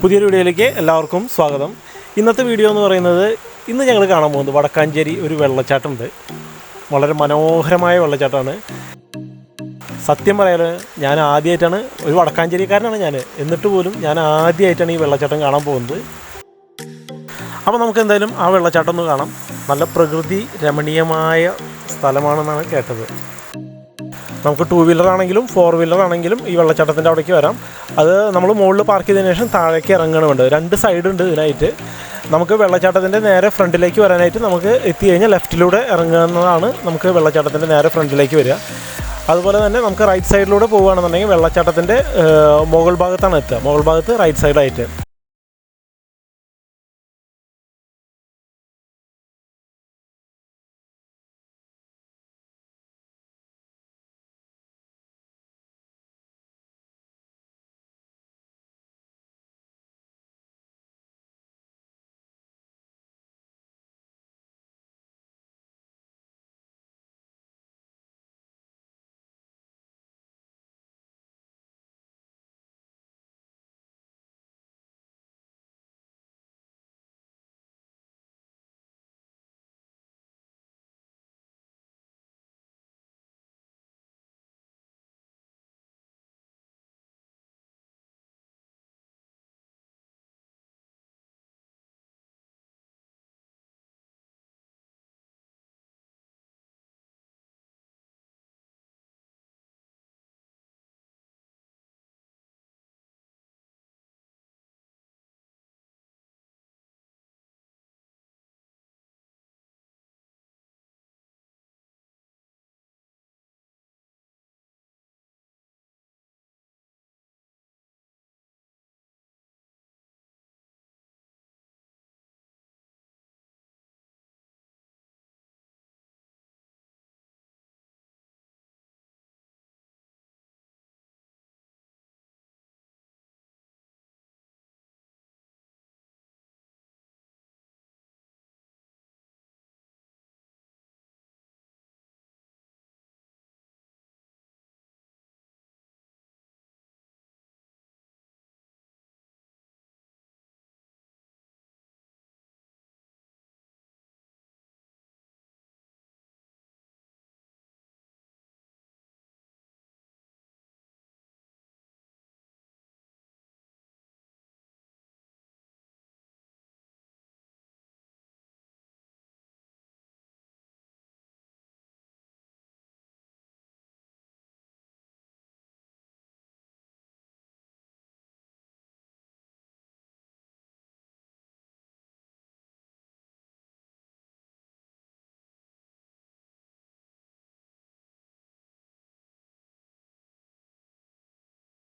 പുതിയൊരു വീഡിയോയിലേക്ക് എല്ലാവർക്കും സ്വാഗതം. ഇന്നത്തെ വീഡിയോ എന്ന് പറയുന്നത് ഇന്ന് ഞങ്ങൾ കാണാൻ പോകുന്നത് വടക്കാഞ്ചേരി ഒരു വെള്ളച്ചാട്ടമുണ്ട്. വളരെ മനോഹരമായ വെള്ളച്ചാട്ടമാണ്. സത്യം പറയാൽ ഞാൻ ആദ്യമായിട്ടാണ് ഒരു വടക്കാഞ്ചേരിക്കാരനാണ് ഞാൻ. എന്നിട്ട് പോലും ഞാൻ ആദ്യമായിട്ടാണ് ഈ വെള്ളച്ചാട്ടം കാണാൻ പോകുന്നത്. അപ്പോൾ നമുക്ക് എന്തായാലും ആ വെള്ളച്ചാട്ടം ഒന്ന് കാണാം. നല്ല പ്രകൃതി രമണീയമായ സ്ഥലമാണെന്നാണ് കേട്ടത്. നമുക്ക് ടൂ വീലർ ആണെങ്കിലും ഫോർ വീലർ ആണെങ്കിലും ഈ വെള്ളച്ചാട്ടത്തിന്റെ അവിടേക്ക് വരാം. അത് നമ്മൾ മുകളിൽ പാർക്ക് ചെയ്തതിന് ശേഷം താഴേക്ക് ഇറങ്ങണമുണ്ട് രണ്ട് സൈഡ് ഉണ്ട് ഇതിനായിട്ട്. നമുക്ക് വെള്ളച്ചാട്ടത്തിന്റെ നേരെ ഫ്രണ്ടിലേക്ക് വരാനായിട്ട് നമുക്ക് എത്തി കഴിഞ്ഞാൽ ലെഫ്റ്റിലൂടെ ഇറങ്ങുന്നതാണ് നമുക്ക് വെള്ളച്ചാട്ടത്തിന്റെ നേരെ ഫ്രണ്ടിലേക്ക് വരിക. അതുപോലെ തന്നെ നമുക്ക് റൈറ്റ് സൈഡിലൂടെ പോവുകയാണെന്നുണ്ടെങ്കിൽ വെള്ളച്ചാട്ടത്തിന്റെ മുകൾ ഭാഗത്താണ് എത്തുക. മുകൾ ഭാഗത്ത് റൈറ്റ് സൈഡായിട്ട്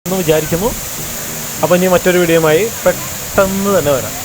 എന്ന് വിചാരിക്കുന്നു. അപ്പോൾ ഇനി മറ്റൊരു വീഡിയോയുമായി പെട്ടെന്ന് തന്നെ വരാം.